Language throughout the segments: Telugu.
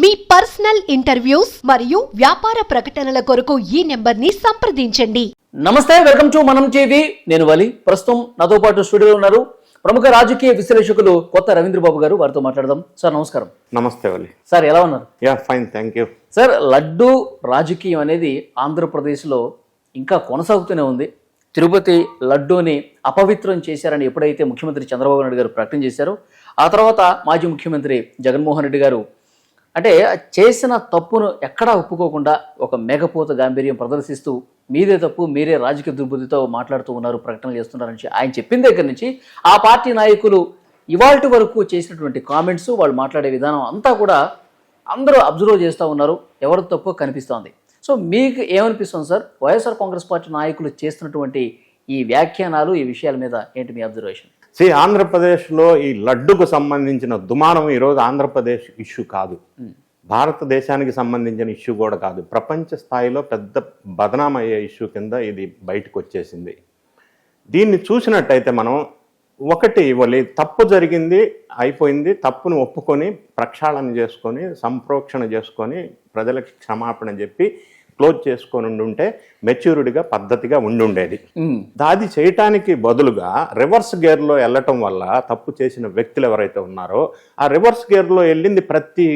మీ పర్సనల్ ఇంటర్వ్యూస్ మరియు వ్యాపార ప్రకటనల కొరకు ఈ నెంబర్ని సంప్రదించండి. నమస్తే వెల్కమ్ టు మనం టీవీ. నేను వలి. ప్రస్తుతం నాతో పాటు స్టూడియోలో ఉన్నారు ప్రముఖ రాజకీయ విశ్లేషకులు కొత్త రవీంద్ర బాబు గారు. వారితో మాట్లాడదాం. సార్ నమస్కారం. నమస్తే వలి. సార్ ఎలా ఉన్నారు? Yeah fine thank you sir laddu రాజకీయం అనేది ఆంధ్రప్రదేశ్లో ఇంకా కొనసాగుతూనే ఉంది. తిరుపతి లడ్డూని అపవిత్రం చేశారని ఎప్పుడైతే ముఖ్యమంత్రి చంద్రబాబు నాయుడు గారు ప్రకటన చేశారో ఆ తర్వాత మాజీ ముఖ్యమంత్రి జగన్మోహన్ రెడ్డి గారు అంటే చేసిన తప్పును ఎక్కడా ఒప్పుకోకుండా ఒక మేఘపోత గాంభీర్యం ప్రదర్శిస్తూ మీదే తప్పు మీరే రాజకీయ దుర్బుద్ధితో మాట్లాడుతూ ఉన్నారు ప్రకటనలు చేస్తున్నారని ఆయన చెప్పిన దగ్గర నుంచి ఆ పార్టీ నాయకులు ఇవాల్టి వరకు చేసినటువంటి కామెంట్స్ వాళ్ళు మాట్లాడే విధానం అంతా కూడా అందరూ అబ్జర్వ్ చేస్తూ ఉన్నారు. ఎవరి తప్పు కనిపిస్తోంది. సో మీకు ఏమనిపిస్తుంది సార్? వైఎస్ఆర్ కాంగ్రెస్ పార్టీ నాయకులు చేస్తున్నటువంటి ఈ వ్యాఖ్యానాలు ఈ విషయాల మీద ఏంటి మీ అబ్జర్వేషన్? సి ఆంధ్రప్రదేశ్లో ఈ లడ్డుకు సంబంధించిన దుమానం ఈరోజు ఆంధ్రప్రదేశ్ ఇష్యూ కాదు. భారతదేశానికి సంబంధించిన ఇష్యూ కూడా కాదు. ప్రపంచ స్థాయిలో పెద్ద బదనాం అయ్యే ఇష్యూ కింద ఇది బయటకు వచ్చేసింది దీన్ని చూసినట్టయితే మనం ఒకటి ఇవ్వాలి. తప్పు జరిగింది అయిపోయింది. తప్పును ఒప్పుకొని ప్రక్షాళన చేసుకొని సంప్రోక్షణ చేసుకొని ప్రజలకు క్షమాపణ చెప్పి క్లోజ్ చేసుకొని ఉండుంటే మెచ్యూర్డ్గా పద్ధతిగా ఉండుండేది. దాది చేయటానికి బదులుగా రివర్స్ గేర్లో వెళ్ళటం వల్ల తప్పు చేసిన వ్యక్తులు ఎవరైతే ఉన్నారో ఆ రివర్స్ గేర్లో వెళ్ళింది ప్రతి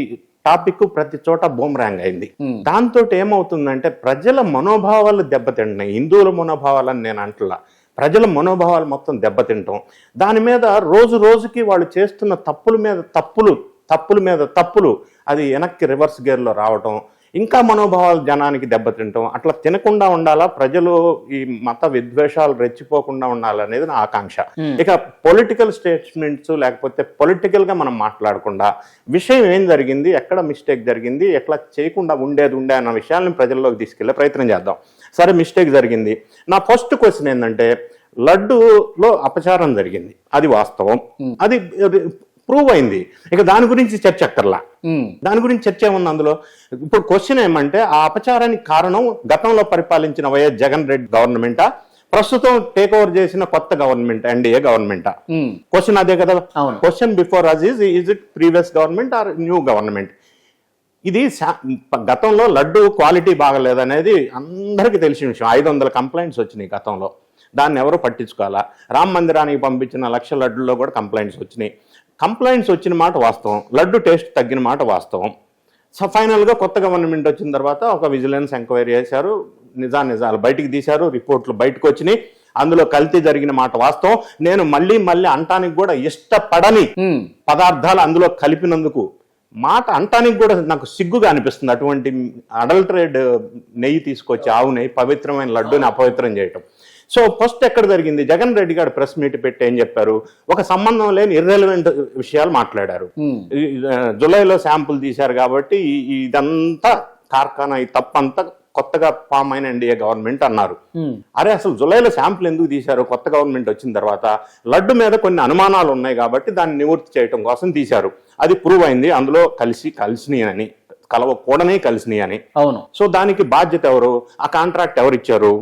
టాపిక్ ప్రతి చోట బూమరాంగ్ అయింది. దాంతో ఏమవుతుందంటే ప్రజల మనోభావాలు దెబ్బతింటున్నాయి. హిందువుల మనోభావాలని నేను అంటలా. ప్రజల మనోభావాలు మొత్తం దెబ్బతింటాం. దాని మీద రోజు రోజుకి వాళ్ళు చేస్తున్న తప్పుల మీద తప్పులు తప్పుల మీద తప్పులు అది వెనక్కి రివర్స్ గేర్లో రావటం ఇంకా మనోభావాలు జనానికి దెబ్బతింటాం. అట్లా తినకుండా ఉండాలా? ప్రజలు ఈ మత విద్వేషాలు రెచ్చిపోకుండా ఉండాలనేది నా ఆకాంక్ష. ఇక పొలిటికల్ స్టేట్మెంట్స్ లేకపోతే పొలిటికల్గా మనం మాట్లాడకుండా విషయం ఏం జరిగింది? ఎక్కడ మిస్టేక్ జరిగింది? ఎట్లా చేయకుండా ఉండేది ఉండే అన్న విషయాలను ప్రజల్లోకి తీసుకెళ్ళే ప్రయత్నం చేద్దాం. సరే మిస్టేక్ జరిగింది. నా ఫస్ట్ క్వశ్చన్ ఏంటంటే లడ్డూలో అపచారం జరిగింది. అది వాస్తవం. అది ప్రూవ్ అయింది. ఇక దాని గురించి చర్చ అక్కర్లా. దాని గురించి చర్చ ఏముంది అందులో? ఇప్పుడు క్వశ్చన్ ఏమంటే ఆ అపచారానికి కారణం గతంలో పరిపాలించిన వైఎస్ జగన్ రెడ్డి గవర్నమెంటా? ప్రస్తుతం టేక్ ఓవర్ చేసిన కొత్త గవర్నమెంట్ ఎన్డీఏ గవర్నమెంటా? క్వశ్చన్ అదే కదా. Question before as is is it previous government or new government ఇది గతంలో లడ్డు క్వాలిటీ బాగలేదనేది అందరికీ తెలిసిన విషయం. ఐదు వందల కంప్లైంట్స్ వచ్చినాయి గతంలో. దాన్ని ఎవరు పట్టించుకోవాలా? రామ మందిరానికి పంపించిన లక్ష లడ్డుల్లో కూడా కంప్లైంట్స్ వచ్చినాయి. కంప్లైంట్స్ వచ్చిన మాట వాస్తవం లడ్డు టేస్ట్ తగ్గిన మాట వాస్తవం. సో ఫైనల్గా కొత్త గవర్నమెంట్ వచ్చిన తర్వాత ఒక విజిలెన్స్ ఎంక్వైరీ చేశారు. నిజా నిజాలు బయటికి తీశారు రిపోర్ట్లు బయటకు వచ్చినాయి. అందులో కల్తీ జరిగిన మాట వాస్తవం. నేను మళ్ళీ మళ్ళీ అంటానికి కూడా ఇష్టపడని పదార్థాలు అందులో కలిపినందుకు మాట అంటానికి కూడా నాకు సిగ్గుగా అనిపిస్తుంది. అటువంటి అడల్టరేడ్ నెయ్యి తీసుకొచ్చి ఆవు నెయ్యి పవిత్రమైన లడ్డూని అపవిత్రం చేయటం. సో ఫస్ట్ ఎక్కడ జరిగింది? జగన్ రెడ్డి గారు ప్రెస్ మీట్ పెట్టి ఏం చెప్పారు? ఒక సంబంధం లేని ఇర్రెలవెంట్ విషయాలు మాట్లాడారు. జూలైలో శాంపుల్ తీశారు కాబట్టి ఇదంతా కార్ఖానా ఈ తప్పంతా కొత్తగా ఫామ్ అయిన ఎన్డీఏ గవర్నమెంట్ అన్నారు. అరే అసలు జులైలో శాంపుల్ ఎందుకు తీశారు? కొత్త గవర్నమెంట్ వచ్చిన తర్వాత లడ్డు మీద కొన్ని అనుమానాలు ఉన్నాయి కాబట్టి దాన్ని నివృత్తి చేయడం కోసం తీశారు. అది ప్రూవ్ అయింది. అందులో కలిసి కలిసినాయి అని కలవకూడనే కలిసినాయి అని. అవును. సో దానికి బాధ్యత ఎవరు? ఆ కాంట్రాక్ట్ ఎవరు ఇచ్చారు?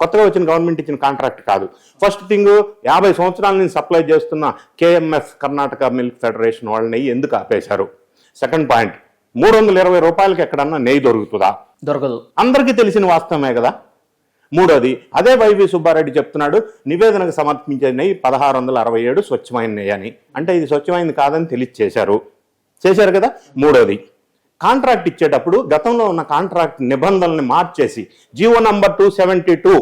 కొత్తగా వచ్చిన గవర్నమెంట్ ఇచ్చిన కాంట్రాక్ట్ కాదు. ఫస్ట్ థింగ్ యాభై సంవత్సరాల నుంచి సప్లై చేస్తున్న కేఎంఎఫ్ కర్ణాటక మిల్క్ ఫెడరేషన్ వాళ్ళ నెయ్యి ఎందుకు ఆపేశారు? సెకండ్ పాయింట్ మూడు వందల ఇరవై రూపాయలకి ఎక్కడన్నా నెయ్యి దొరుకుతుందా? దొరకదు. అందరికీ తెలిసిన వాస్తవమే కదా. మూడోది అదే వైవి సుబ్బారెడ్డి చెప్తున్నాడు నివేదనకు సమర్పించే నెయ్యి పదహారు వందల అరవై ఏడు స్వచ్ఛమైన నెయ్యి అని. అంటే ఇది స్వచ్ఛమైనది కాదని తెలియచేశారు. చేశారు కదా? మూడోది కాంట్రాక్ట్ ఇచ్చేటప్పుడు గతంలో ఉన్న కాంట్రాక్ట్ నిబంధనల్ని మార్చేసి GO number two seventy two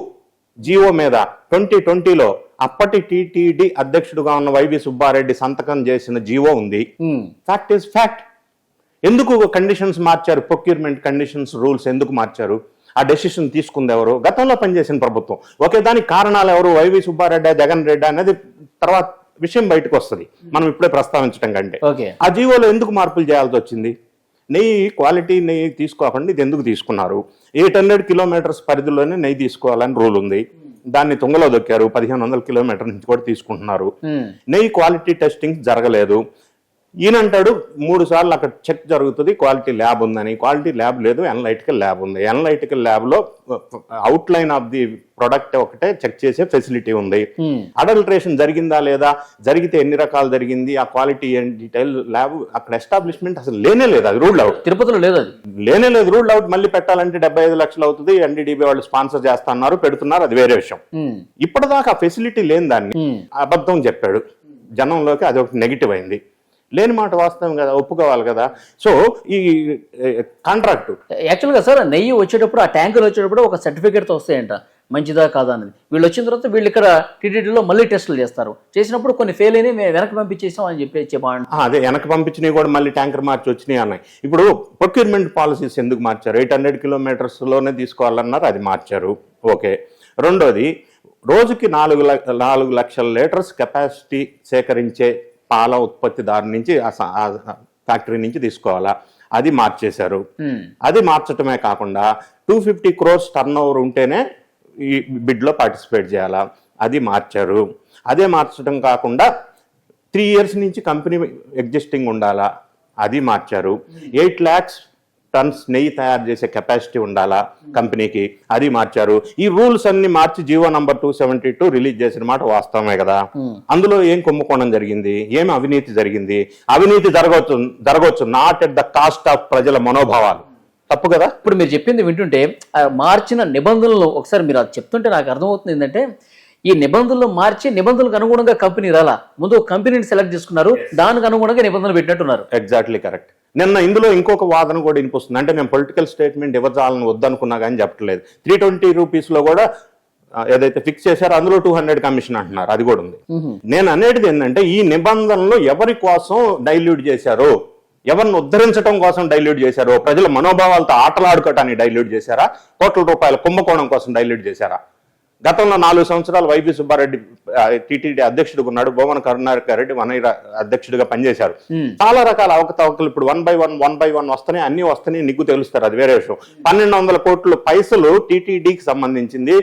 GO మీద ట్వంటీ ట్వంటీలో అప్పటి టీటీడీ అధ్యక్షుడుగా ఉన్న వైవి సుబ్బారెడ్డి సంతకం చేసిన జియో ఉంది. ఫ్యాక్ట్ ఈస్ ఫ్యాక్ట్ ఎందుకు కండిషన్స్ మార్చారు? ప్రొక్యూర్మెంట్ కండిషన్స్ రూల్స్ ఎందుకు మార్చారు? ఆ డెసిషన్ తీసుకుంది ఎవరు? గతంలో పనిచేసిన ప్రభుత్వం. ఒకే దానికి కారణాలు ఎవరు? వైవి సుబ్బారెడ్డి జగన్ రెడ్డి అనేది తర్వాత విషయం బయటకు వస్తుంది. మనం ఇప్పుడే ప్రస్తావించడం కంటే. ఓకే. ఆ జీవోలో ఎందుకు మార్పులు చేయాల్సి వచ్చింది? నెయ్యి క్వాలిటీ నెయ్యి తీసుకోకుండా ఇది ఎందుకు తీసుకున్నారు? ఎయిట్ హండ్రెడ్ కిలోమీటర్స్ పరిధిలోనే నెయ్యి తీసుకోవాలని రూల్ ఉంది. దాన్ని తుంగలో దొక్కారు పదిహేను వందల కిలోమీటర్ నుంచి కూడా తీసుకుంటున్నారు. నెయ్యి క్వాలిటీ టెస్టింగ్ జరగలేదు. ఈయనంటాడు మూడు సార్లు అక్కడ చెక్ జరుగుతుంది క్వాలిటీ ల్యాబ్ ఉందని. క్వాలిటీ ల్యాబ్ లేదు ఎనలైటికల్ ల్యాబ్ ఉంది. ఎనలైటికల్ ల్యాబ్లో అవుట్లైన్ ఆఫ్ ది ప్రొడక్ట్ ఒకటే చెక్ చేసే ఫెసిలిటీ ఉంది. అడల్ట్రేషన్ జరిగిందా లేదా? జరిగితే ఎన్ని రకాలు జరిగింది? ఆ క్వాలిటీ అండ్ డీటెయిల్ ల్యాబ్ అక్కడ ఎస్టాబ్లిష్మెంట్ అసలు లేనే లేదు అది రూల్డ్ అవుట్ తిరుపతిలో లేదు అది. లేనే లేదు రూల్డ్ అవుట్ మళ్ళీ పెట్టాలంటే డెబ్బై ఐదు లక్షలు అవుతుంది. ఎన్డీడీబీ వాళ్ళు స్పాన్సర్ చేస్తున్నారు పెడుతున్నారు అది వేరే విషయం. ఇప్పటిదాకా ఫెసిలిటీ లేని దాన్ని అబద్ధం చెప్పాడు. జనంలోకి అది ఒకటి నెగిటివ్ అయింది. లేని మాట వాస్తవం కదా ఒప్పుకోవాలి కదా. సో ఈ కాంట్రాక్ట్ యాక్చువల్గా సార్ నెయ్యి వచ్చేటప్పుడు ఆ ట్యాంకులు వచ్చేటప్పుడు ఒక సర్టిఫికేట్తో వస్తాయంట. మంచిదా కాదా అనేది వీళ్ళు వచ్చిన తర్వాత వీళ్ళు ఇక్కడ టీటీడీలో మళ్ళీ టెస్టులు చేస్తారు. చేసినప్పుడు కొన్ని ఫెయిల్ అయినాయి మేము వెనక్కి పంపించేసాం అని చెప్పి చెప్పండి అదే వెనక పంపించినవి కూడా మళ్ళీ ట్యాంకర్ మార్చి వచ్చినాయి అన్నాయి. ఇప్పుడు ప్రొక్యూర్మెంట్ పాలసీస్ ఎందుకు మార్చారు? ఎయిట్ హండ్రెడ్ కిలోమీటర్స్లోనే తీసుకోవాలన్నారు అది మార్చారు. ఓకే. రెండోది రోజుకి నాలుగు లక్ష నాలుగు లక్షల లీటర్స్ కెపాసిటీ సేకరించే పాల ఉత్పత్తిదారు నుంచి ఫ్యాక్టరీ నుంచి తీసుకోవాలా? అది మార్చేశారు. అది మార్చటమే కాకుండా two fifty crores turn over ఉంటేనే ఈ బిడ్లో పార్టిసిపేట్ చేయాలా? అది మార్చారు. అదే మార్చడం కాకుండా త్రీ ఇయర్స్ నుంచి కంపెనీ ఎగ్జిస్టింగ్ ఉండాలా? అది మార్చారు. ఎయిట్ ల్యాక్స్ టన్స్ నెయ్యి తయారు చేసే కెపాసిటీ ఉండాలా కంపెనీకి? అది మార్చారు. ఈ రూల్స్ అన్ని మార్చి GO number two seventy two release చేసిన మాట వాస్తవమే కదా. అందులో ఏం కుంభకోణం జరిగింది? ఏం అవినీతి జరిగింది? అవినీతి జరగవచ్చు జరగవచ్చు. Not at the cost of ప్రజల మనోభావాలు. తప్పు కదా? ఇప్పుడు మీరు చెప్పింది వింటుంటే మార్చిన నిబంధనలు ఒకసారి మీరు అది చెప్తుంటే నాకు అర్థమవుతుంది ఏంటంటే ఈ నిబంధనలు మార్చి నిబంధనలకు అనుగుణంగా కంపెనీ రాలా. ముందు కంపెనీని సెలెక్ట్ చేసుకున్నారు. దానికి అనుగుణంగా నిబంధనలు పెట్టినట్టున్నారు. ఎగ్జాక్ట్లీ కరెక్ట్ నిన్న ఇందులో ఇంకొక వాదన కూడా వినిపిస్తుంది. అంటే నేను పొలిటికల్ స్టేట్మెంట్ ఇవ్వజాలని వద్దనుకున్నా కానీ చెప్పట్లేదు. త్రీ ట్వంటీ రూపీస్లో కూడా ఆ, ఏదైతే ఫిక్స్ చేశారో అందులో టూ హండ్రెడ్ కమిషన్ అంటున్నారు. అది కూడా ఉంది. నేను అనేది ఏంటంటే ఈ నిబంధనలు ఎవరి కోసం డైల్యూట్ చేశారు ఎవరిని ఉద్ధరించడం కోసం డైల్యూట్ చేశారు ప్రజల మనోభావాలతో ఆటలాడుకోవటానికి డైల్యూట్ చేశారా? కోట్ల రూపాయల కుంభకోణం కోసం డైల్యూట్ చేశారా? గతంలో నాలుగు సంవత్సరాలు వైవి సుబ్బారెడ్డి టీటీడీ అధ్యక్షుడిగా ఉన్నాడు భువన కరుణాకర్ రెడ్డి వనైర అధ్యక్షుడిగా పనిచేశారు. చాలా రకాల అవకతవకలు ఇప్పుడు one by one one by one వస్తున్నాయి అన్ని వస్తున్నాయి నిగ్గు తెలుస్తారు అది వేరే విషయం. పన్నెండు వందల కోట్ల పైసలు టీటీడీకి సంబంధించింది.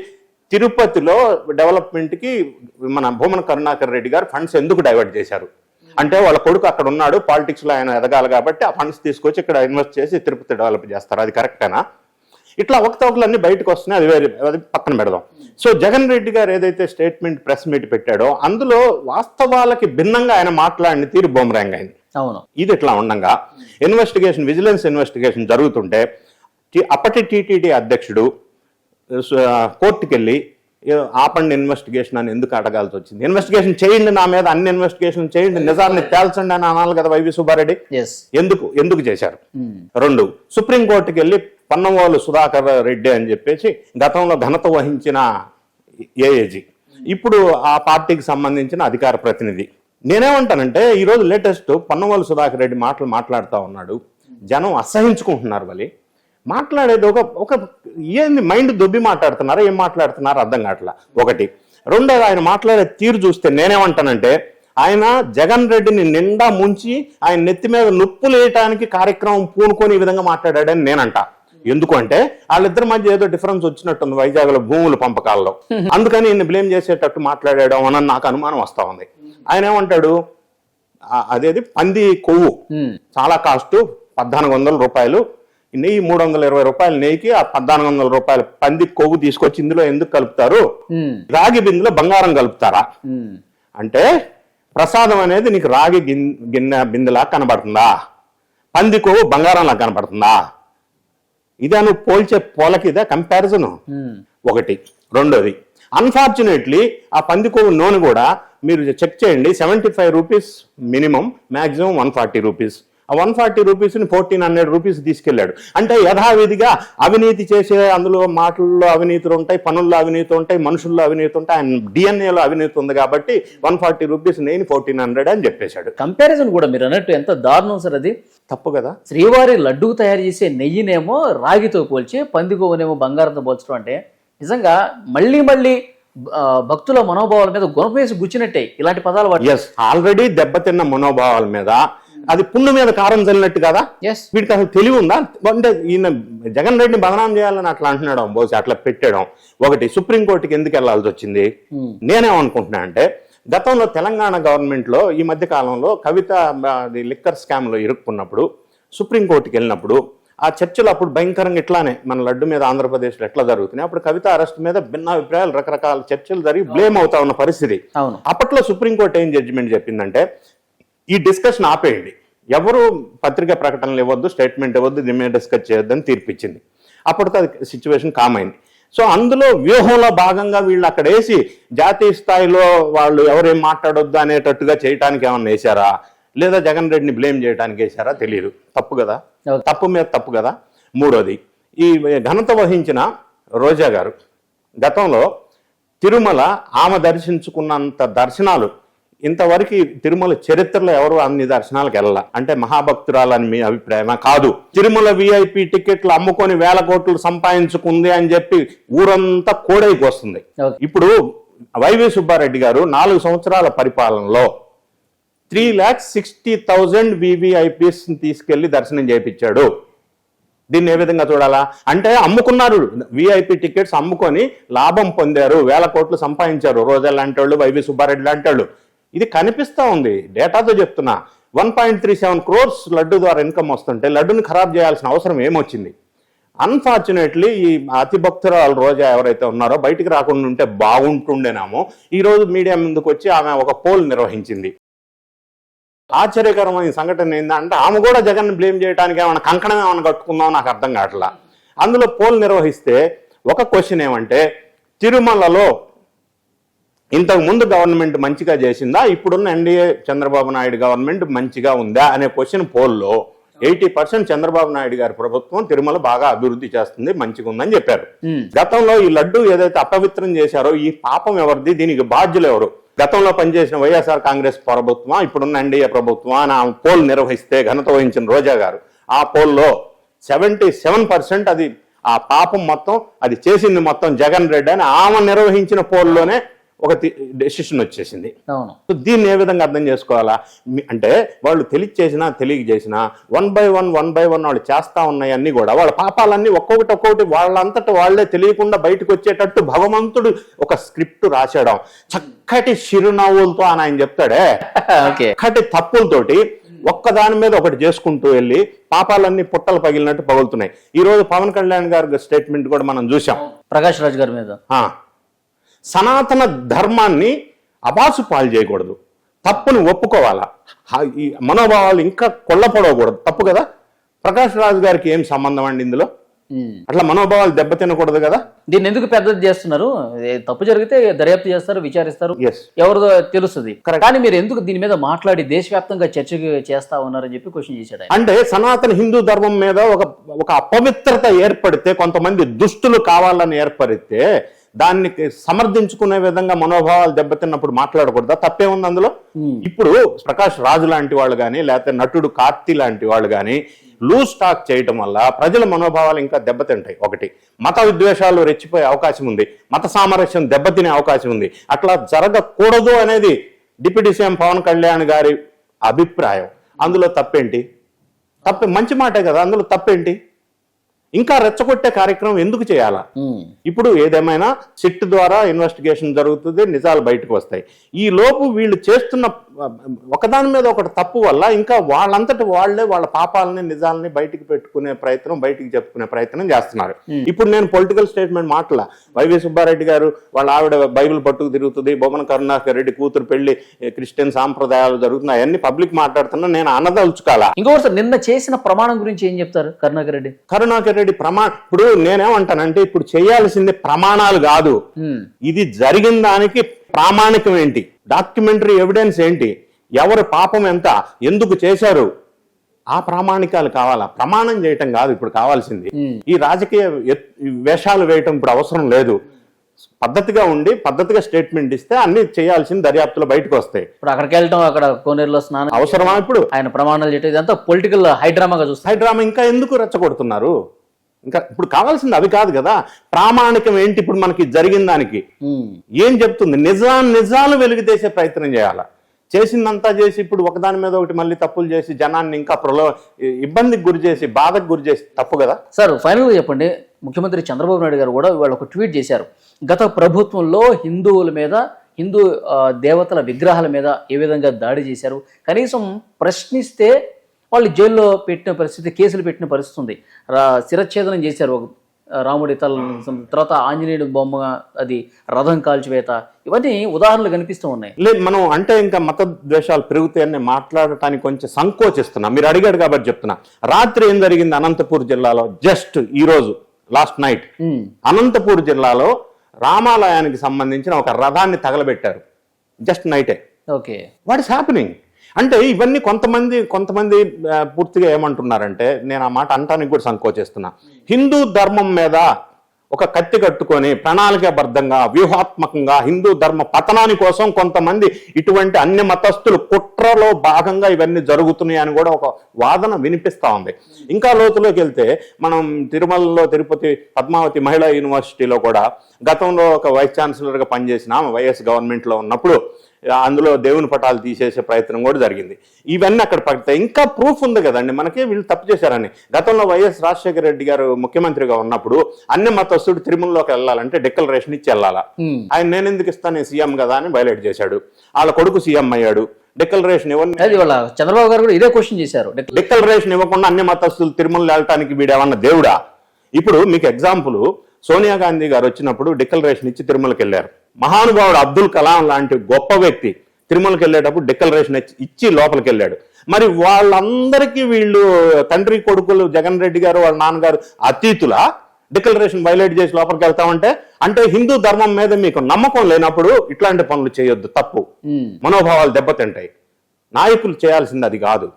తిరుపతిలో డెవలప్మెంట్కి మన భూమన కరుణాకర్ రెడ్డి గారు ఫండ్స్ ఎందుకు డైవర్ట్ చేశారు? అంటే వాళ్ళ కొడుకు అక్కడ ఉన్నాడు పాలిటిక్స్లో ఆయన ఎదగాలి కాబట్టి ఆ ఫండ్స్ తీసుకొచ్చి ఇక్కడ ఇన్వెస్ట్ చేసి తిరుపతి డెవలప్ చేస్తారు అది కరెక్టేనా? ఇట్లా అవకతవకలన్నీ బయటకు వస్తున్నాయి అది వేరే అది పక్కన పెడదాం. సో జగన్ రెడ్డి గారు ఏదైతే స్టేట్మెంట్ ప్రెస్ మీట్ పెట్టాడో అందులో వాస్తవాలకి భిన్నంగా ఆయన మాట్లాడిన తీరు బొమ్మరాంగ్ అయింది. అవును. ఇది ఇట్లా ఉండగా ఇన్వెస్టిగేషన్ విజిలెన్స్ ఇన్వెస్టిగేషన్ జరుగుతుంటే అప్పటి టీటీడీ అధ్యక్షుడు స- కోర్టుకి వెళ్ళి "ఏ, ఆపండి ఇన్వెస్టిగేషన్ అని ఎందుకు అడగాల్సి వచ్చింది? ఇన్వెస్టిగేషన్ చేయండి నా మీద అన్ని ఇన్వెస్టిగేషన్ చేయండి నిజాన్ని తేల్చండి అని అనాలి కదా వైవి సుబ్బారెడ్డి? ఎందుకు? ఎందుకు చేశారు? రెండు సుప్రీంకోర్టుకి వెళ్ళి పన్నవోలు సుధాకర్ రెడ్డి అని చెప్పేసి గతంలో ఘనత వహించిన ఏఏజీ. ఇప్పుడు ఆ పార్టీకి సంబంధించిన అధికార ప్రతినిధి. నేనేమంటానంటే ఈరోజు లేటెస్ట్ పన్నవోలు సుధాకర్ రెడ్డి మాటలు మాట్లాడుతూ ఉన్నాడు. జనం అసహించుకుంటున్నారు మళ్ళీ మాట్లాడేది ఒక ఒక ఏంది మైండ్ దొబ్బి మాట్లాడుతున్నారా? ఏం మాట్లాడుతున్నారో అర్థం కావట్లా. ఒకటి. రెండోది ఆయన మాట్లాడే తీరు చూస్తే నేనేమంటానంటే ఆయన జగన్ రెడ్డిని నిండా ముంచి ఆయన నెత్తి మీద నొప్పులు వేయటానికి కార్యక్రమం పూనుకొని ఈ విధంగా మాట్లాడాడని నేనంట. ఎందుకంటే వాళ్ళిద్దరి మధ్య ఏదో డిఫరెన్స్ వచ్చినట్టుంది వైజాగ్లో భూముల పంపకాల్లో. అందుకని ఈయన బ్లేమ్ చేసేటట్టు మాట్లాడాడు అని నాకు అనుమానం వస్తా ఉంది. ఆయన ఏమంటాడు? అదేది? పంది కొవ్వు. చాలా కాస్ట్ పద్నాలుగు వందల రూపాయలు. నెయ్యి మూడు వందల ఇరవై రూపాయలు నెయ్యికి ఆ పద్నాలుగు వందల రూపాయల పంది కొవ్వు తీసుకొచ్చి ఇందులో ఎందుకు కలుపుతారు? రాగి బిందులో బంగారం కలుపుతారా? అంటే ప్రసాదం అనేది నీకు రాగి గిన్ గిన్నె బిందెలా కనబడుతుందా? పంది కొవ్వు బంగారంలా కనబడుతుందా? ఇదే నువ్వు పోల్చే పోలకి ఇదే కంపారిజన్ ఒకటి. రెండోది. అన్ఫార్చునేట్లీ ఆ పంది కొవ్వు నూనె కూడా మీరు చెక్ చేయండి seventy five rupees minimum maximum one forty rupees one forty రూపీస్ని fourteen hundred rupees తీసుకెళ్ళాడు. అంటే యథావిధిగా అవినీతి చేసే అందులో మాటల్లో అవినీతులు ఉంటాయి పనుల్లో అవినీతి ఉంటాయి మనుషుల్లో అవినీతి ఉంటాయి ఆయన డిఎన్ఏలో అవినీతి ఉంది కాబట్టి వన్ ఫార్టీ రూపీస్ నేను ఫోర్టీన్ హండ్రెడ్ అని చెప్పేశాడు. కంపారిజన్ కూడా మీరు అన్నట్టు ఎంత దారుణం సార్ అది? తప్పు కదా. శ్రీవారి లడ్డు తయారు చేసే నెయ్యినేమో రాగితో పోల్చి పందిగోవనేమో బంగారంతో పోల్చడం అంటే నిజంగా మళ్ళీ మళ్ళీ భక్తుల మనోభావాల మీద గుణపేసి గుచ్చినట్టే ఇలాంటి పదాలు ఎస్ ఆల్రెడీ దెబ్బతిన్న మనోభావాల మీద అది పుండు మీద కారం చల్లినట్టు కదా? వీడికి అసలు తెలివి ఉందా? అంటే ఈయన జగన్ రెడ్డిని బదనాం చేయాలని అట్లా అంటున్నాడు బహుశా అట్లా పెట్టడం. ఒకటి సుప్రీంకోర్టుకి ఎందుకు వెళ్ళాల్సి వచ్చింది? నేనేమనుకుంటున్నా అంటే గతంలో తెలంగాణ గవర్నమెంట్లో ఈ మధ్య కాలంలో కవిత లిక్కర్ స్కామ్లో ఇరుక్కున్నప్పుడు సుప్రీంకోర్టుకి వెళ్ళినప్పుడు ఆ చర్చలు అప్పుడు భయంకరంగా ఇట్లానే మన లడ్డు మీద ఆంధ్రప్రదేశ్లో ఎట్లా జరుగుతున్నాయి? అప్పుడు కవిత అరెస్ట్ మీద భిన్న అభిప్రాయాలు రకరకాల చర్చలు జరిగి బ్లేమ్ అవుతా ఉన్న పరిస్థితి. అప్పట్లో సుప్రీంకోర్టు ఏం జడ్జిమెంట్ చెప్పిందంటే ఈ డిస్కషన్ ఆపేయండి. ఎవరు పత్రికా ప్రకటనలు ఇవ్వద్దు స్టేట్మెంట్ ఇవ్వద్దు దీని మీద డిస్కస్ చేయొద్దని తీర్పిచ్చింది. అప్పటితో అది సిచ్యువేషన్ కామ్ అయింది. సో అందులో వ్యూహంలో భాగంగా వీళ్ళు అక్కడ వేసి జాతీయ స్థాయిలో వాళ్ళు ఎవరేం మాట్లాడొద్దు అనేటట్టుగా చేయడానికి ఏమన్నా వేశారా? లేదా జగన్ రెడ్డిని బ్లేమ్ చేయడానికి వేశారా? తెలియదు తప్పు కదా. తప్పు మీద తప్పు కదా? మూడోది ఈ ఘనత వహించిన రోజా గారు గతంలో తిరుమల ఆమె దర్శించుకున్నంత దర్శనాలు ఇంతవరకు తిరుమల చరిత్రలో ఎవరు అన్ని దర్శనాలకు వెళ్ళాల? అంటే మహాభక్తురాలని మీ అభిప్రాయమా? కాదు. తిరుమల విఐపి టికెట్లు అమ్ముకొని వేల కోట్లు సంపాదించుకుంది అని చెప్పి ఊరంతా కోడైకి వస్తుంది. ఇప్పుడు వైవి సుబ్బారెడ్డి గారు నాలుగు సంవత్సరాల పరిపాలనలో three lakhs sixty thousand VVIPs తీసుకెళ్ళి దర్శనం చేయించాడు. దీన్ని ఏ విధంగా చూడాలా? అంటే అమ్ముకున్నారు. విఐపి టికెట్స్ అమ్ముకొని లాభం పొందారు. వేల కోట్లు సంపాదించారు. రోజా లాంటి వాళ్ళు వైవి సుబ్బారెడ్డి లాంటి వాళ్ళు ఇది కనిపిస్తూ ఉంది. డేటాతో చెప్తున్నా. One point three seven crores laddu ద్వారా ఇన్కమ్ వస్తుంటే లడ్డుని ఖరాబ్ చేయాల్సిన అవసరం ఏమొచ్చింది? అన్ఫార్చునేట్లీ ఈ అతి భక్తురాలు రోజా ఎవరైతే ఉన్నారో బయటికి రాకుండా ఉంటే బాగుంటుండేనామో. ఈరోజు మీడియా ముందుకు వచ్చి ఆమె ఒక పోల్ నిర్వహించింది. ఆశ్చర్యకరమైన సంఘటన ఏంటంటే ఆమె కూడా జగన్ బ్లేమ్ చేయడానికి ఏమైనా కంకణం ఏమైనా కట్టుకుందాం నాకు అర్థం కావట్లా. అందులో పోల్ నిర్వహిస్తే ఒక క్వశ్చన్ ఏమంటే తిరుమలలో ఇంతకు ముందు గవర్నమెంట్ మంచిగా చేసిందా? ఇప్పుడున్న ఎన్డీఏ చంద్రబాబు నాయుడు గవర్నమెంట్ మంచిగా ఉందా? అనే క్వశ్చన్ పోల్లో ఎయిటీ పర్సెంట్ చంద్రబాబు నాయుడు గారి ప్రభుత్వం తిరుమల బాగా అభివృద్ధి చేస్తుంది మంచిగా ఉందని చెప్పారు. గతంలో ఈ లడ్డు ఏదైతే అపవిత్రం చేశారో ఈ పాపం ఎవరిది? దీనికి బాధ్యులు ఎవరు? గతంలో పనిచేసిన వైఎస్ఆర్ కాంగ్రెస్ ప్రభుత్వమా? ఇప్పుడున్న ఎన్డీఏ ప్రభుత్వమా? అని ఆమె పోల్ నిర్వహిస్తే ఘనత వహించిన రోజా గారు. ఆ పోల్లో సెవెంటీ సెవెన్ పర్సెంట్ అది ఆ పాపం మొత్తం అది చేసింది మొత్తం జగన్ రెడ్డి అని ఆమె నిర్వహించిన పోల్లోనే ఒక డెసిషన్ వచ్చేసింది. సో దీన్ని ఏ విధంగా అర్థం చేసుకోవాలా? అంటే వాళ్ళు తెలియ చేసినా తెలియక చేసినా one by one one by one వాళ్ళు చేస్తా ఉన్నాయన్నీ కూడా వాళ్ళ పాపాలన్నీ ఒక్కొక్కటి ఒక్కొక్కటి వాళ్ళంతట వాళ్ళే తెలియకుండా బయటకు వచ్చేటట్టు భగవంతుడు ఒక స్క్రిప్ట్ రాసేయడం చక్కటి చిరునవ్వులతో అని ఆయన చెప్తాడే. చక్కటి తప్పులతోటి ఒక్కదాని మీద ఒకటి చేసుకుంటూ వెళ్ళి పాపాలన్నీ పుట్టలు పగిలినట్టు పగులుతున్నాయి. ఈ రోజు పవన్ కళ్యాణ్ గారి స్టేట్మెంట్ కూడా మనం చూసాం ప్రకాష్ రాజ్ గారి మీద. సనాతన ధర్మాన్ని అబాసు పాలు చేయకూడదు. తప్పుని ఒప్పుకోవాలా? ఈ మనోభావాలు ఇంకా కొల్లపడవకూడదు తప్పు కదా? ప్రకాష్ రాజు గారికి ఏం సంబంధం అండి ఇందులో. అట్లా మనోభావాలు దెబ్బతినకూడదు కదా? దీన్ని ఎందుకు పెద్దది చేస్తున్నారు? తప్పు జరిగితే దర్యాప్తు చేస్తారు విచారిస్తారు. ఎవరిదో తెలుస్తుంది. కానీ మీరు ఎందుకు దీని మీద మాట్లాడి దేశవ్యాప్తంగా చర్చ చేస్తా ఉన్నారని చెప్పి క్వశ్చన్ చేశాడు. అంటే సనాతన హిందూ ధర్మం మీద ఒక ఒక అపవిత్రత ఏర్పడితే కొంతమంది దుష్టులు కావాలని ఏర్పడితే దాన్ని సమర్థించుకునే విధంగా మనోభావాలు దెబ్బతిన్నప్పుడు మాట్లాడకూడదా? తప్పే ఉంది అందులో ఇప్పుడు ప్రకాష్ రాజు లాంటి వాళ్ళు కానీ లేకపోతే నటుడు కార్తీ లాంటి వాళ్ళు కానీ లూజ్ టాక్ చేయటం వల్ల ప్రజల మనోభావాలు ఇంకా దెబ్బతింటాయి. ఒకటి మత విద్వేషాలు రెచ్చిపోయే అవకాశం ఉంది. మత సామరస్యం దెబ్బతినే అవకాశం ఉంది. అట్లా జరగకూడదు అనేది డిప్యూటీ సీఎం పవన్ కళ్యాణ్ గారి అభిప్రాయం. అందులో తప్పేంటి? తప్పే మంచి మాటే కదా? అందులో తప్పేంటి? ఇంకా రెచ్చగొట్టే కార్యక్రమం ఎందుకు చేయాలా. ఇప్పుడు ఏదేమైనా సిట్ ద్వారా ఇన్వెస్టిగేషన్ జరుగుతుంది నిజాలు బయటకు వస్తాయి ఈ లోపు వీళ్ళు చేస్తున్న ఒకదాని మీద ఒకటి తప్పు వల్ల ఇంకా వాళ్ళంతటి వాళ్ళే వాళ్ళ పాపాలని నిజాలని బయటికి పెట్టుకునే ప్రయత్నం బయటికి చెప్పుకునే ప్రయత్నం చేస్తున్నారు. ఇప్పుడు నేను పొలిటికల్ స్టేట్మెంట్ మాటలా. వైవి సుబ్బారెడ్డి గారు వాళ్ళ ఆవిడ బైబిల్ పట్టుకు తిరుగుతుంది బొమ్మన కరుణాకర్ రెడ్డి కూతురు పెళ్ళి క్రిస్టియన్ సాంప్రదాయాలు జరుగుతున్నాయి అవన్నీ పబ్లిక్ మాట్లాడుతున్నా నేను అనదలుచుకోవాలా? ఇంకొకటి సార్ నిన్న చేసిన ప్రమాణం గురించి ఏం చెప్తారు కరుణాకర్ రెడ్డి? కరుణాకర్ రెడ్డి ప్రమా ఇప్పుడు నేనేమంటానంటే ఇప్పుడు చేయాల్సింది ప్రమాణాలు కాదు. ఉమ్. ఇది జరిగిన దానికి ప్రామాణికం ఏంటి? డాక్యుమెంటరీ ఎవిడెన్స్ ఏంటి? ఎవరు పాపం ఎంత? ఎందుకు చేశారు? ఆ ప్రామాణికాలు కావాలా? ప్రమాణం చేయటం కాదు ఇప్పుడు కావాల్సింది. ఈ రాజకీయ వేషాలు వేయటం ఇప్పుడు అవసరం లేదు. పద్ధతిగా ఉండి పద్ధతిగా స్టేట్మెంట్ ఇస్తే అన్ని చేయాల్సింది దర్యాప్తులో బయటకు వస్తాయి. ఇప్పుడు అక్కడికి వెళ్ళటం అక్కడ కోనేరులో స్నానం అవసరమా ఇప్పుడు? ఆయన ప్రమాణాలు చేయటం ఇదంతా పొలిటికల్ హైడ్రామాగా చూస్తారు హైడ్రామా ఇంకా ఎందుకు రెచ్చగొడుతున్నారు? ఇంకా ఇప్పుడు కావాల్సింది అవి కాదు కదా. ప్రామాణికం ఏంటి ఇప్పుడు మనకి జరిగిన దానికి. ఏం చెప్తుంది? నిజా నిజాలు వెలుగుతీసే ప్రయత్నం చేయాల? చేసిందంతా చేసి ఇప్పుడు ఒకదాని మీద ఒకటి మళ్ళీ తప్పులు చేసి జనాన్ని ఇంకా ప్రలో ఇబ్బందికి గురి చేసి బాధకు గురి చేసి తప్పు కదా? సార్ ఫైనల్గా చెప్పండి. ముఖ్యమంత్రి చంద్రబాబు నాయుడు గారు కూడా ఇవాళ ఒక ట్వీట్ చేశారు. గత ప్రభుత్వంలో హిందువుల మీద హిందూ దేవతల విగ్రహాల మీద ఏ విధంగా దాడి చేశారు? కనీసం ప్రశ్నిస్తే వాళ్ళు జైల్లో పెట్టిన పరిస్థితి కేసులు పెట్టిన పరిస్థితి ఉంది శిరచ్ఛేదనం చేశారు ఒక రాముడి తల తర్వాత ఆంజనేయుడు బొమ్మ అది రథం కాల్చివేత. ఇవన్నీ ఉదాహరణలు కనిపిస్తూ ఉన్నాయి. లేదు మనం అంటే ఇంకా మత ద్వేషాలు పెరుగుతాయని మాట్లాడటానికి కొంచెం సంకోచిస్తున్నా. మీరు అడిగాడు కాబట్టి చెప్తున్నా. రాత్రి ఏం జరిగింది అనంతపూర్ జిల్లాలో? జస్ట్ ఈ రోజు లాస్ట్ నైట్ అనంతపూర్ జిల్లాలో రామాలయానికి సంబంధించిన ఒక రథాన్ని తగలబెట్టారు. జస్ట్ నైటే ఓకే. వాట్ ఇస్ హ్యాపెనింగ్ అంటే ఇవన్నీ కొంతమంది కొంతమంది పూర్తిగా ఏమంటున్నారంటే నేను ఆ మాట అంటానికి కూడా సంకోచిస్తున్నా హిందూ ధర్మం మీద ఒక కత్తి కట్టుకొని ప్రణాళికాబద్ధంగా వ్యూహాత్మకంగా హిందూ ధర్మ పతనాని కోసం కొంతమంది ఇటువంటి అన్ని మతస్థులు కుట్రలో భాగంగా ఇవన్నీ జరుగుతున్నాయి అని కూడా ఒక వాదన వినిపిస్తూ ఉంది. ఇంకా లోతులోకి వెళ్తే మనం తిరుమలలో తిరుపతి పద్మావతి మహిళా యూనివర్సిటీలో కూడా గతంలో ఒక వైస్ ఛాన్సలర్గా పనిచేసిన ఆమె వైఎస్ గవర్నమెంట్లో ఉన్నప్పుడు అందులో దేవుని పటాలు తీసేసే ప్రయత్నం కూడా జరిగింది. ఇవన్నీ అక్కడ పడతాయి ఇంకా ప్రూఫ్ ఉంది కదండి. మనకి వీళ్ళు తప్పు చేశారని. గతంలో వైఎస్ రాజశేఖర రెడ్డి గారు ముఖ్యమంత్రిగా ఉన్నప్పుడు అన్ని మతస్థుడు తిరుమలలోకి వెళ్ళాలంటే డిక్లరేషన్ ఇచ్చి వెళ్ళాలా? ఆయన నేను ఎందుకు ఇస్తాను సీఎం కదా అని బయలెట్ చేశాడు. వాళ్ళ కొడుకు సీఎం అయ్యాడు. డిక్లరేషన్ అది వాళ్ళ చంద్రబాబు గారు కూడా ఇదే క్వశ్చన్ చేశారు. డిక్లరేషన్ ఇవ్వకుండా అన్ని మతస్థులు తిరుమల వెళ్ళటానికి వీడేమన్నా దేవుడా? ఇప్పుడు మీకు ఎగ్జాంపుల్ సోనియా గాంధీ గారు వచ్చినప్పుడు డిక్లరేషన్ ఇచ్చి తిరుమలకి వెళ్ళారు. మహానుభావుడు అబ్దుల్ కలాం లాంటి గొప్ప వ్యక్తి. తిరుమలకి వెళ్ళేటప్పుడు డిక్లరేషన్ ఇచ్చి- లోపలికి వెళ్ళాడు. మరి వాళ్ళందరికీ వీళ్ళు తండ్రి కొడుకులు జగన్ రెడ్డి గారు వాళ్ళ నాన్నగారు అతీతుల? డిక్లరేషన్ వైలేట్ చేసి లోపలికి వెళ్తామంటే అంటే హిందూ ధర్మం మీద మీకు నమ్మకం లేనప్పుడు ఇట్లాంటి పనులు చేయొద్దు తప్పు. మనోభావాలు దెబ్బతింటాయి. నాయకులు చేయాల్సింది అది కాదు.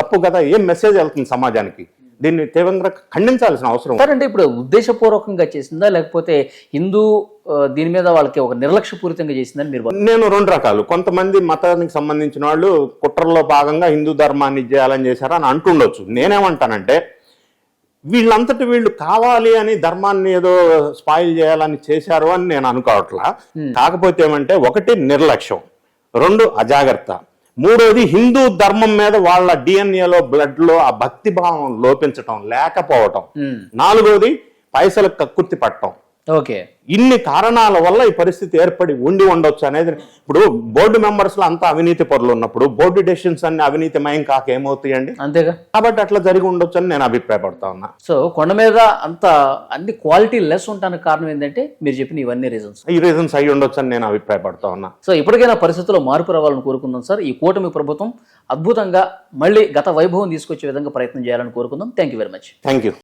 తప్పు కదా ఏం మెసేజ్ వెళ్తుంది సమాజానికి? దీన్ని తీవ్రంగా ఖండించాల్సిన అవసరం. సార్ ఇప్పుడు ఉద్దేశపూర్వకంగా చేసిందా? లేకపోతే హిందూ దీని మీద వాళ్ళకి ఒక నిర్లక్ష్యపూరితంగా చేసిందని మీరు? నేను రెండు రకాలు. కొంతమంది మతానికి సంబంధించిన వాళ్ళు కుట్రలో భాగంగా హిందూ ధర్మాన్ని చేయాలని చేశారు అని అంటుండొచ్చు. నేనేమంటానంటే వీళ్ళంతటి వీళ్ళు కావాలి అని ధర్మాన్ని ఏదో స్పాయిల్ చేయాలని చేశారు అని నేను అనుకోవట్లా. కాకపోతే ఏమంటే ఒకటి నిర్లక్ష్యం రెండు అజాగ్రత్త. మూడోది హిందూ ధర్మం మీద వాళ్ళ డిఎన్ఏలో బ్లడ్లో ఆ భక్తి భావం లోపించటం లేకపోవటం. నాలుగోది పైసలకు కక్కుర్తి పట్టడం ఓకే. ఇన్ని కారణాల వల్ల ఈ పరిస్థితి ఏర్పడి ఉండి ఉండొచ్చు అనేది ఇప్పుడు బోర్డు మెంబర్స్లో అంతా అవినీతి పరులు ఉన్నప్పుడు బోర్డు డెసిషన్స్ అన్ని అవినీతిమయం కాక ఏమవుతాయండి? అంతేగా. కాబట్టి అట్లా జరిగి ఉండొచ్చు అని నేను అభిప్రాయపడతా ఉన్నా. సో కొండ మీద అంత అన్ని క్వాలిటీ లెస్ ఉండడానికి కారణం ఏంటంటే మీరు చెప్పిన ఇవన్నీ రీజన్స్ ఈ రీజన్స్ అయి ఉండొచ్చు అని నేను అభిప్రాయపడతా ఉన్నా. సో ఇప్పటికైనా పరిస్థితుల్లో మార్పు రావాలని కోరుకుందాం సార్. ఈ కూటమి ప్రభుత్వం అద్భుతంగా మళ్ళీ గత వైభవం తీసుకొచ్చే విధంగా ప్రయత్నం చేయాలని కోరుకుందాం. Thank you very much thank you